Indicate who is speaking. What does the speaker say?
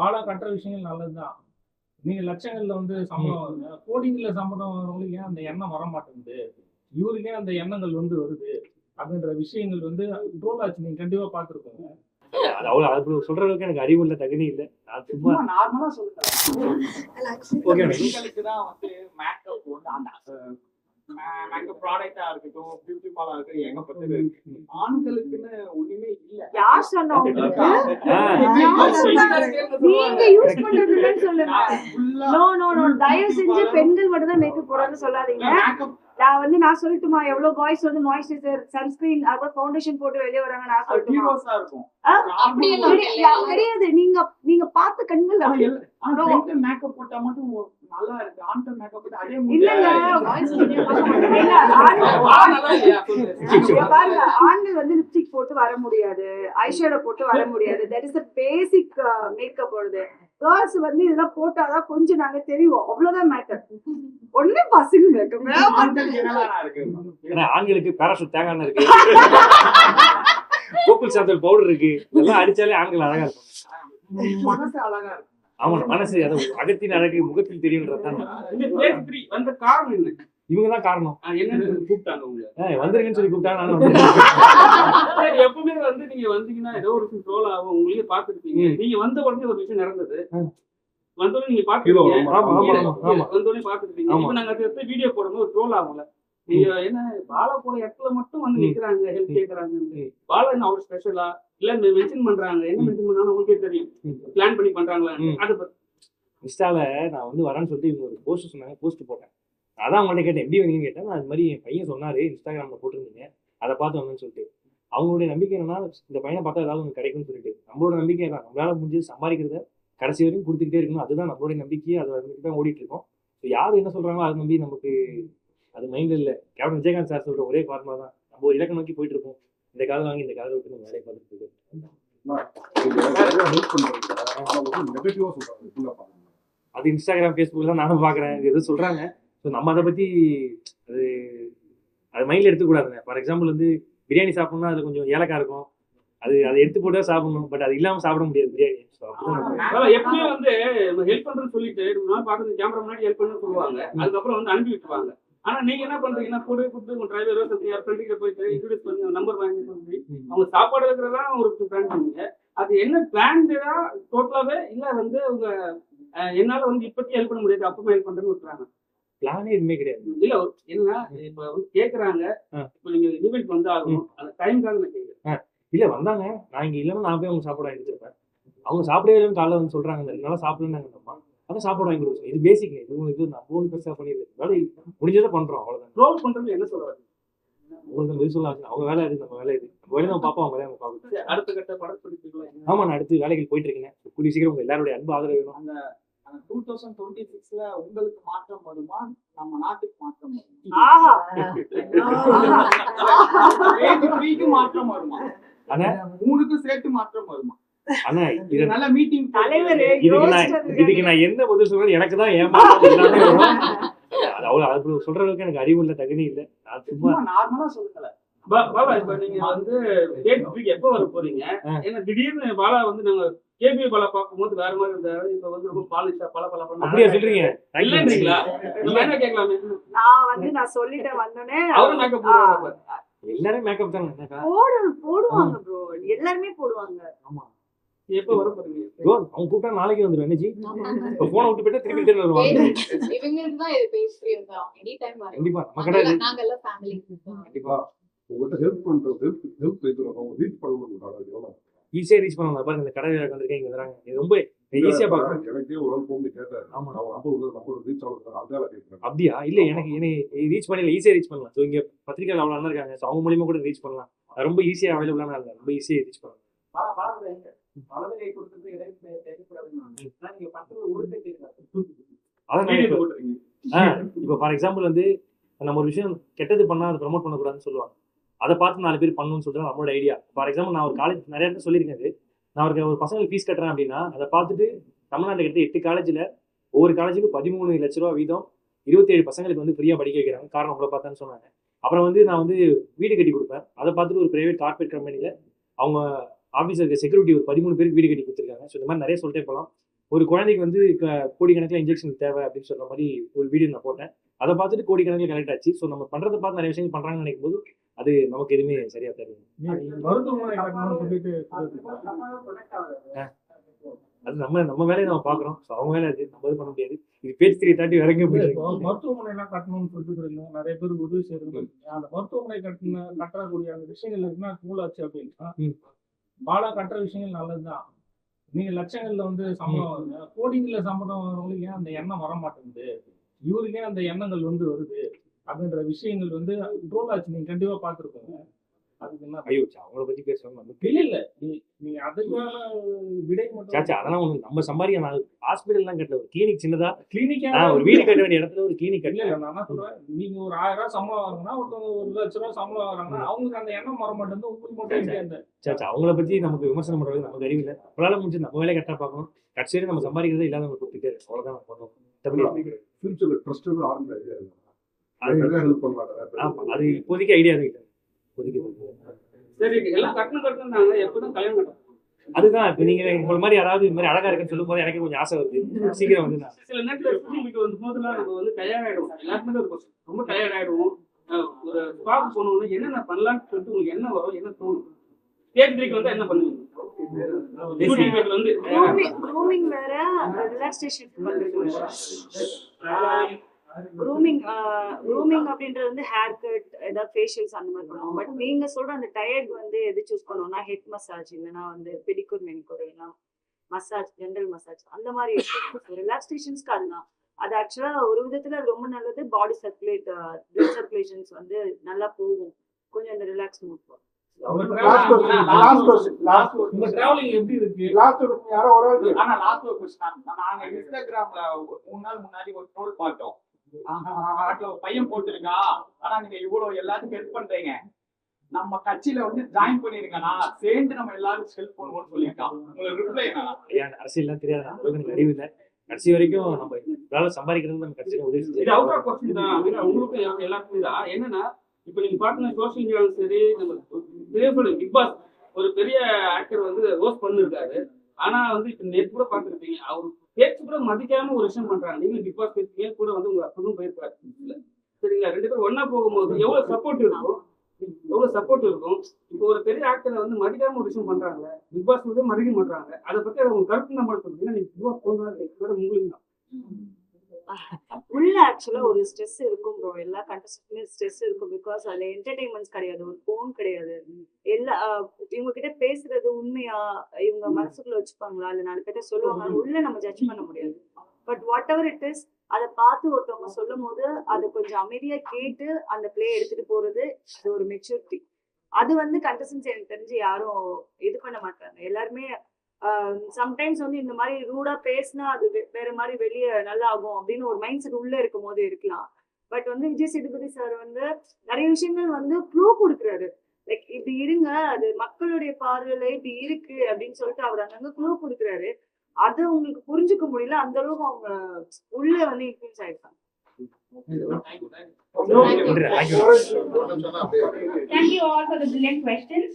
Speaker 1: பாலா கட்டுற விஷயங்கள் நல்லதுதான். நீங்க லட்சங்கள்ல வந்து சம்பளம் வருங்க கோடிங்கள்ல சம்பளம் வரவங்களுக்கு ஏன் அந்த எண்ணம் வர மாட்டேங்குது இவருக்கே அந்த எண்ணங்கள் வந்து வருது. அப்படின்ற விஷயங்கள் வந்து ட்ரோல் ஆச்சு நீங்க கண்டிப்பா பார்த்துருக்கோங்க.
Speaker 2: அது அவ்வளோ அது சொல்ற அளவுக்கு எனக்கு அறிவு இல்லை தகுதி இல்லை. நான் சும்மா
Speaker 3: நார்மலா சொல்லுங்க.
Speaker 2: ஓகே
Speaker 3: தான் வந்து மேக்கப் வந்து அந்த மேக்கப் ப்ராடக்டா இருக்கட்டும் பியூட்டி பார்லரா இருக்கட்டும் இருக்கு. ஆண்களுக்குன்னு ஒண்ணுமே இல்ல.
Speaker 4: யார் சொன்னா உங்களுக்கு? நீங்க யூஸ் பண்றதுன்னு சொல்லுங்க. நோ நோ நோ தயவு செஞ்சு பெண்கள் மட்டும் தான் மேக்கப் போடாதுன்னு சொல்லாதீங்க. நான் வந்து நான் சொல்லட்டுமா? எவ்வளவு பாய்ஸ் வந்து மாய்ஸ்சரைசர் சன்ஸ்கிரீன் அப்புறம் ஃபவுண்டேஷன் போட்டு வெளியே வராங்க நான் சொல்லட்டுமா? கிடையாது, நீங்க நீங்க பார்த்த கண்கள்
Speaker 3: பெண்கள் மேக்கப் போட்டா மட்டும் நல்லா இருக்கு. ஆண்கள் மேக்கப் போட்டா அதே
Speaker 4: இங்க பாருங்க ஆண்கள் வந்து லிப்ஸ்டிக் போட்டு வர முடியாது. ஐஷேடோ போட்டு வர முடியாது. That is the basic makeup வருது கேர்ள்ஸ் வந்து இதெல்லாம் போட்டாதான் கொஞ்சம் நாங்க தெரியும் அவ்வளவுதான் மேட்டர் ஒண்ணு பசங்க
Speaker 3: ஆண்களுக்கு
Speaker 2: பேராசூட் தேங்காய் இருக்கு. கோகுல் சாந்தல் பவுடர் இருக்கு. இதெல்லாம் அடிச்சாலே ஆண்கள் அழகா இருக்கும்
Speaker 3: மனசு அழகா இருக்கு
Speaker 2: ஆமா மனசு அது அகத்தின் அழகு முகத்தில் தெரியுன்றது தான்
Speaker 5: இந்த பேஜ் த்ரீ வந்த காரணம் என்ன?
Speaker 2: இவங்க தான் காரணம்
Speaker 5: என்னன்னு கூப்பிட்டாங்க உங்களை.
Speaker 2: வந்துருங்கன்னு சொல்லி கூப்பிட்டா நானும்
Speaker 5: எப்பவுமே வந்து நீங்க வந்தீங்கன்னா ஏதோ ஒரு விஷயம் ட்ரோல் ஆகும் உங்களையே பாத்துருப்பீங்க நீங்க வந்த உடனே ஒரு விஷயம் நடந்தது. வந்தோடனே நீங்க
Speaker 2: ஆமா.
Speaker 5: வந்தோடனே பாத்துருப்பீங்க. இப்ப நாங்க எடுத்து வீடியோ போடும்போது ஒரு ட்ரோல் ஆகும்ல. நீங்க என்ன பாலா போற இடத்துல மட்டும் வந்து. நிக்கிறாங்க ஹெல்ப் கேக்குறாங்க. பாலா என்ன அவர் ஸ்பெஷலா இல்ல மென்ஷன் பண்றாங்க. என்ன மென்ஷன் பண்ணாலும் உங்களுக்கே தெரியும். பிளான் பண்ணி பண்றாங்களா. அதை
Speaker 2: இன்ஸ்டால நான் வந்து வரேன்னு சொல்லிட்டு இவங்க ஒரு போஸ்ட் சொன்னாங்க போஸ்ட் போட்டேன். அதான் அவங்கள்ட்ட கேட்டேன். எப்படி வந்தீங்கன்னு கேட்டேன். அது மாதிரி என் பையன் சொன்னாரு இன்ஸ்டாகிராம்ல போட்டிருந்தீங்க. அதை பார்த்து வந்தேன்னு சொல்லிட்டு. அவங்களுடைய நம்பிக்கை என்னன்னா இந்த பையனை பார்த்தா ஏதாவது ஒன்று கிடைக்கும்னு சொல்லிட்டு. நம்மளோட நம்பிக்கை தான் நம்மளால முடிஞ்சு சம்பாதிக்கிறத கடைசி வரைக்கும் கொடுத்துக்கிட்டே இருக்கணும். அதுதான் நம்மளுடைய நம்பிக்கையே. அது வந்துட்டு தான் ஓடிட்டு இருக்கோம். ஸோ யார் என்ன சொல்றாங்களோ அதை நம்பி நமக்கு அது மைண்ட்ல இல்லை. கேப்டன் விஜயகாந்த் சார் சொல்ற ஒரே ஃபார்மா தான் நம்ம ஒரு இலக்கை நோக்கி போயிட்டு இருக்கோம். இந்த காலம் வாங்கி இந்த காலம் விட்டு நம்ம வேலையை பார்த்துட்டு இருக்கோம். அது இன்ஸ்டாகிராம் ஃபேஸ்புக்ல தான் நானும் பார்க்குறேன். இது எதுவும் சொல்றாங்க? ஸோ நம்ம அதை பத்தி அது அது மைண்ட்ல எடுத்துக்கூடாதுங்க. ஃபார் எக்ஸாம்பிள் வந்து பிரியாணி சாப்பிடணும்னா அது கொஞ்சம் ஏலக்காய் இருக்கும். அது அதை எடுத்து போட்டு சாப்பிடணும். பட் அது இல்லாம சாப்பிட முடியாது பிரியாணி.
Speaker 5: எப்பவுமே வந்து ஹெல்ப் பண்றேன்னு சொல்லிட்டு நாள் பாக்குறது கேமரா முன்னாடி ஹெல்ப் பண்ணு சொல்லுவாங்க. அதுக்கப்புறம் வந்து அனுப்பி விட்டுருவாங்க. ஆனா நீங்க என்ன பண்றீங்கன்னா கூட கூப்பிட்டு உங்க டிரைவரோ சத்தி யார் ஃப்ரெண்டுக்கு போயிட்டு இன்ட்ரடியூஸ் பண்ணி நம்பர் வாங்கி சொல்லி. அவங்க சாப்பாடு இருக்கிறதா ஒரு பிளான் பண்ணீங்க. அது என்ன பிளான்டா டோட்டலாவே இல்ல வந்து அவங்க அஹ், என்னால வந்து இப்பத்தி ஹெல்ப் பண்ண முடியாது அப்பமா ஹெல்ப் பண்றேன்னு விட்டுறாங்க.
Speaker 2: பிளானே எதுவுமே கிடையாது.
Speaker 5: இல்ல என்ன இப்ப வந்து கேக்குறாங்க. இப்ப நீங்க ஈவெண்ட் வந்து ஆகணும் அந்த டைம்காக நான் கேக்குறேன்.
Speaker 2: இல்ல வந்தாங்க. நான் இங்க இல்லைன்னா நான் போய் அவங்க சாப்பாடு வாங்கி கொடுத்துருப்பேன் அவங்க சாப்பிடவே இல்லைன்னு காலைல வந்து சொல்றாங்க இந்த ரெண்டு நாளா சாப்பிடலன்னு அம்மா அதான் சாப்பாடு வாங்கி கொடுக்கும் இது பேசிக் இது உங்களுக்கு ஒன்று பெருசாக பண்ணிடுது வேலை முடிஞ்சதை பண்றோம் அவ்வளவுதான்.
Speaker 5: ட்ரோல் பண்றது என்ன சொல்றாங்க
Speaker 2: உங்களுக்கு பதில் சொல்ல அவசியம் அவங்க வேலை இது நம்ம வேலை இது. நம்ம வேலை நம்ம பார்ப்போம் அவங்க வேலையை நம்ம பார்க்கணும்
Speaker 5: அடுத்த கட்ட என்ன?
Speaker 2: ஆமா நான் அடுத்து வேலைகள் போயிட்டு இருக்கேன். கூடிய சீக்கிரம் உங்க எல்லாருடைய அன்பு ஆதரவு வேணும்.
Speaker 3: டூ தௌசண்ட் டுவெண்ட்டி சிக்ஸ்ல உங்களுக்கு மாற்றம் வருமா? நம்ம நாட்டுக்கு மாற்றம் மாற்றம் வருமா?
Speaker 2: ஆனா
Speaker 3: மூணுக்கும் சேர்த்து மாற்றம் வருமா?
Speaker 2: ஆனா
Speaker 3: இது
Speaker 2: இது
Speaker 3: நல்ல மீட்டிங்
Speaker 4: தலைவரே
Speaker 2: இதுக்கு நான் என்ன பதில் சொல்றது? எனக்கு தான் ஏமாற்றம் அது அவ்வளவு அது சொல்ற அளவுக்கு எனக்கு அறிவு இல்லை தகுதி இல்லை. நான் சும்மா
Speaker 3: நார்மலா சொல்லுங்களேன்.
Speaker 5: பா- பாலா இப்ப நீங்க வந்து எப்ப வர போறீங்க. ஏன்னா திடீர்னு பாலா வந்து நாங்க கேபி பாலா பார்க்கும்போது வேற மாதிரி இருந்தாரு. இப்ப வந்து ரொம்ப பாலிஷா பல பல
Speaker 2: அப்படியா சொல்றீங்க?
Speaker 5: இல்லன்றீங்களா? நம்ம என்ன கேட்கலாமே?
Speaker 4: நான் வந்து நான் சொல்லிட்டேன் வந்தோடனே
Speaker 5: அவரும் மேக்கப் போடுவாங்க
Speaker 2: எல்லாரும் மேக்கப் தானே என்னக்கா?
Speaker 4: போடு போடுவாங்க ப்ரோ எல்லாருமே போடுவாங்க.
Speaker 2: ஆமா.
Speaker 5: எப்ப வர போறீங்க?
Speaker 2: அவங்க கூப்பிட்டா நாளைக்கு வந்துடும் என்ன ஜி இப்போ போனை விட்டு போயிட்டு திருப்பி ரிட்டர்ன் வருவாங்க
Speaker 6: இவங்களுக்கு தான் இது பேசி இருந்தா எனி டைம்
Speaker 2: கண்டிப்பா
Speaker 6: நாங்க- நாங்க எல்லாம் ஃபேமிலி
Speaker 2: கண்டிப்பா.
Speaker 7: உங்கள்கிட்ட ஹெல்ப் பண்றது ஹெல்ப் ஹெல்ப் அவங்க ரீச் பண்ணணும்
Speaker 2: ஈஸியா ரீச் பண்ணலாம் பாருங்க இந்த கடை வந்திருக்கேன் இங்க வராங்க. இது ரொம்ப ஈஸியா பாக்குறேன்
Speaker 7: எனக்கே ஒரு
Speaker 2: ஆமா.
Speaker 7: அவன் அப்போ ஒரு நம்ம ரீச் ஆகுது அதால கேட்கிறேன்
Speaker 2: அப்படியா? இல்ல எனக்கு எனக்கு ரீச் பண்ணல ஈஸியா ரீச் பண்ணலாம். ஸோ இங்க பத்திரிகைகள் அவ்வளோ அண்ணன் இருக்காங்க ஸோ அவங்க மூலியமா கூட ரீச் பண்ணலாம். அது ரொம்ப ஈஸியா அவைலபிளான இல்லை ரொம்ப ஈஸியா ரீச் பண்ணலாம். அதான் நான் இப்போ ஃபார் எக்ஸாம்பிள் வந்து நம்ம ஒரு விஷயம் கெட்டது பண்ணா அதை ப்ரமோட் பண்ணக்கூடாதுன்னு சொல்லுவாங்க. அதை பார்த்து நாலு பேர் பண்ணணும்னு சொல்றது நம்மளோட ஐடியா ஃபார் எக்ஸாம்பிள் நான் ஒரு காலேஜ் நிறைய இடத்துல சொல்லியிருக்கேன் நான் ஒரு ஒரு பசங்களுக்கு ஃபீஸ் கட்டுறேன் அப்படின்னா அதை பார்த்துட்டு தமிழ்நாட்டில் கிட்ட எட்டு காலேஜில் ஒவ்வொரு காலேஜுக்கு பதிமூணு லட்ச ரூபா வீதம் இருபத்தேழு பசங்களுக்கு வந்து ஃப்ரீயாக படிக்க வைக்கிறாங்க. காரணம் உங்களை பார்த்தான்னு சொன்னாங்க. அப்புறம் வந்து நான் வந்து வீடு கட்டி கொடுப்பேன். அதை பார்த்துட்டு ஒரு பிரைவேட் கார்பரேட் கம்பெனியில் அவங்க ஆஃபீஸர் இருக்க செக்யூரிட்டி ஒரு பதிமூணு பேருக்கு வீடு கட்டி கொடுத்துருக்காங்க. ஸோ இந்த மாதிரி நிறைய சொல்லிட்டே போகலாம். ஒரு குழந்தைக்கு வந்து கோடிக்கணக்கில் இன்ஜெக்ஷன் தேவை அப்படின்னு சொல்கிற மாதிரி ஒரு வீடியோ நான் போட்டேன். அதை பார்த்துட்டு கோடிக்கணக்கில் கனெக்ட் ஆச்சு. ஸோ நம்ம பண்ணுறதை பார்த்து நிறைய விஷயங்கள் பண்ணுறாங்கன்னு நினைக்கும் போது அது நமக்கு எதுவுமே சரியா தெரியும்
Speaker 1: நீ மருத்துவமனை கட்டணும்னு சொல்லிட்டு
Speaker 2: அது நம்ம நம்ம வேலையை நம்ம பாக்குறோம் ஸோ அவங்க வேலை அது. நம்ம இது பண்ண முடியாது. இது பேச்சு திரி
Speaker 1: இப்போ
Speaker 2: இருக்கு.
Speaker 1: மருத்துவமனை எல்லாம் கட்டணும்னு சொல்லிட்டு இருந்தோம் நிறைய பேருக்கு உதவி செய்யறது அந்த மருத்துவமனை கட்டின கட்டக்கூடிய அந்த விஷயங்கள் என்ன கூலாச்சு அப்படின்னா
Speaker 2: ம்.
Speaker 1: பாலா கட்டுற விஷயங்கள் நல்லதுதான். நீங்க லட்சங்கள்ல வந்து சம்பளம் வருங்க கோடிங்கள்ல சம்பளம் வரவங்களுக்கு ஏன் அந்த எண்ணம் வர மாட்டேங்குது இவருக்கே அந்த எண்ணங்கள் வந்து வருது. அப்படின்ற விஷயங்கள் வந்து ட்ரோல் ஆச்சு நீங்க கண்டிப்பா பார்த்துருப்பீங்க. அதுக்கு என்ன
Speaker 2: ஐயோ அவங்கள பத்தி பேசுறோம் நம்ம
Speaker 1: இல்ல இல்ல. நீ- நீங்க அதுக்கான விடை மட்டும்
Speaker 2: சாச்சா அதெல்லாம் ஒண்ணு நம்ம சம்பாதிக்க நான் ஹாஸ்பிட்டல்லாம் கட்டல. ஒரு கிளினிக் சின்னதா.
Speaker 1: கிளினிக்கா?
Speaker 2: நான் ஒரு வீடு கட்ட வேண்டிய இடத்துல ஒரு கிளினிக் கட்டல
Speaker 1: இல்ல நான் என்ன சொல்றேன்? நீங்க ஒரு ஆயிரம் ரூபாய் சம்பளம் வாங்கினா ஒருத்தவங்க ஒரு லட்ச ரூபாய் சம்பளம் வாங்குறாங்கன்னா அவங்களுக்கு அந்த எண்ணம் வர மாட்டேங்குது. உங்களுக்கு மட்டும்
Speaker 2: சாச்சா அவங்கள பத்தி நமக்கு விமர்சனம் பண்றது நமக்கு அறிவு இல்லை. நம்மளால முடிஞ்சு நம்ம வேலையை கரெக்டா பார்க்கணும். கடைசியில நம்ம சம்பாதிக்கிறதே இல்லாதவங்க கொடுத்துட்டே அவ்வளவுதான் நம்ம பண்ணுவோம் மத்தபடி
Speaker 7: ஃபியூச்சர்ல ட்ரஸ்டட் ஆரம்ப ஐடியா
Speaker 2: அது- இப்போதைக்கு ஐடியா இப்போதைக்கு. இல்லை.
Speaker 5: சரி எல்லாம் கட்டணம் கட்டணும்னாங்க எப்பதான் கல்யாணம் கட்டணும்
Speaker 2: அதுதான் இப்ப நீங்க உங்களை மாதிரி யாராவது இது மாதிரி அழகா இருக்குன்னு சொல்லும் போது எனக்கு கொஞ்சம் ஆசை வருது. சீக்கிரம் வந்து
Speaker 5: சில நேரத்துல ஸ்கூலுக்கு வந்து போதெல்லாம் நம்ம வந்து தயாராகிடுவோம் எல்லாருமே தான் இருக்கும். ரொம்ப தயாராகிடுவோம் ஒரு ஸ்பாட் போனோம்னா என்னென்ன பண்ணலாம்னு சொல்லிட்டு உங்களுக்கு என்ன வரும் என்ன தோணும்? ஸ்டேஜ் பிரேக் வந்து என்ன பண்ணுவீங்க? வந்து
Speaker 4: வேற ரிலாக்ஸேஷன் க்ரூமிங் க்ரூமிங் அப்படின்றது வந்து ஹேர் கட் ஏதாவது ஃபேஷியல்ஸ் அந்த மாதிரி பண்ணுவோம். பட் நீங்க சொல்ற அந்த டயர்ட் வந்து எது சூஸ் பண்ணுவோம்னா ஹெட் மசாஜ் இல்லைன்னா வந்து பெடிக்கூர் மெனிக்கூர் இல்லைன்னா மசாஜ் ஜென்ரல் மசாஜ் அந்த மாதிரி ரிலாக்ஸேஷன்ஸ்க்கு அதுதான். அது ஆக்சுவலா ஒரு விதத்துல அது ரொம்ப நல்லது. பாடி சர்க்குலேட் பிளட் சர்க்குலேஷன்ஸ் வந்து நல்லா போகும். கொஞ்சம் அந்த ரிலாக்ஸ் மூட் போகும்
Speaker 3: இன்ஸ்டாகிராம்ல ஒரு மூணு நாள் முன்னாடி ஒரு ட்ரோல் பார்த்தோம். ஒரு பையன் போட்டிருக்கா ஆனா நீங்க இவ்வளவு எல்லாத்துக்கும் ஹெல்ப் பண்றீங்க நம்ம கட்சியில வந்து ஜாயின் பண்ணிருக்கா சேர்ந்து நம்ம எல்லாரும் ஹெல்ப் பண்ணுவோம்னு சொல்லியிருக்கான் உங்களுக்கு ரிப்ளை என்ன
Speaker 2: ஏன் அரசியல்லாம் தெரியாது எனக்கு அறிவு இல்லை கடைசி வரைக்கும் நம்ம வேலை சம்பாதிக்கிறது நம்ம கடைசியில் உதவி
Speaker 5: இது அவுட் ஆஃப் கொஸ்டின் தான் எனக்கு எல்லாருக்குமே தான் என்னன்னா இப்ப நீங்க பாத்தீங்கன்னா சோசியல் மீடியாவும் சரி நம்ம பிக் பாஸ் ஒரு பெரிய ஆக்டர் வந்து ரோஸ் பண்ணிருக்காரு ஆனா வந்து இப்ப நேற்று கூட பாத்துருப்பீங்க அவர் பேச்சு கூட மதிக்காம ஒரு விஷயம் பண்றாங்க நீங்க பிக் பாஸ் பேசுறீங்க கூட வந்து உங்க அப்பனும் போயிருக்காரு சரிங்களா? ரெண்டு பேரும் ஒன்னா போகும்போது எவ்வளவு சப்போர்ட் இருக்கும்? எவ்வளவு சப்போர்ட் இருக்கும்? இப்போ ஒரு பெரிய ஆக்டரை வந்து மதிக்காம ஒரு விஷயம் பண்றாங்க பிக் பாஸ் வந்து மதிக்க மாட்டாங்க அதை பத்தி அவங்க கருத்து நம்ம சொல்றீங்க நீங்க பிக் பாஸ் போனாங்க உங்களுக்கு தான்.
Speaker 4: உள்ள ஆக்சுவலா ஒரு ஸ்ட்ரெஸ் இருக்கும் ப்ரோ எல்லா கண்டஸ்டன்ட்லயும் ஸ்ட்ரெஸ் இருக்கும் பிகாஸ் அதுல என்டர்டைன்மெண்ட்ஸ் கிடையாது ஒரு ஃபோன் கிடையாது. எல்லா இவங்க கிட்ட பேசுறது உண்மையா? இவங்க மனசுக்குள்ள வச்சுப்பாங்களா? இல்ல நாலு பேர்ட்ட சொல்லுவாங்க உள்ள நம்ம ஜட்ஜ் பண்ண முடியாது. But whatever it is அதை பார்த்து ஒருத்தவங்க சொல்லும் போது அதை கொஞ்சம் அமைதியா கேட்டு அந்த பிளே எடுத்துட்டு போறது அது ஒரு மெச்சூரிட்டி அது வந்து கண்டஸ்டன்ஸ் எனக்கு தெரிஞ்சு யாரும் இது பண்ண மாட்டாங்க. எல்லாருமே சம்டைம்ஸ் வந்து இந்த மாதிரி ரூடா பேசினா அது வேற மாதிரி வெளியே நல்லா ஆகும் அப்படின்னு ஒரு மைண்ட் செட் உள்ள இருக்கும் போது இருக்கலாம். பட் வந்து விஜய் சேதுபதி சார் வந்து நிறைய விஷயங்கள் வந்து க்ளூ கொடுக்குறாரு. லைக் இப்படி இருங்க அது மக்களுடைய பார்வையில இப்படி இருக்கு அப்படின்னு சொல்லிட்டு அவர் அங்கங்க க்ளூ கொடுக்குறாரு. அதை உங்களுக்கு புரிஞ்சுக்க முடியல அந்த அளவுக்கு அவங்க உள்ள வந்து இன்ஃபுளுன்ஸ் ஆயிருக்காங்க.
Speaker 8: Thank you all for the brilliant questions.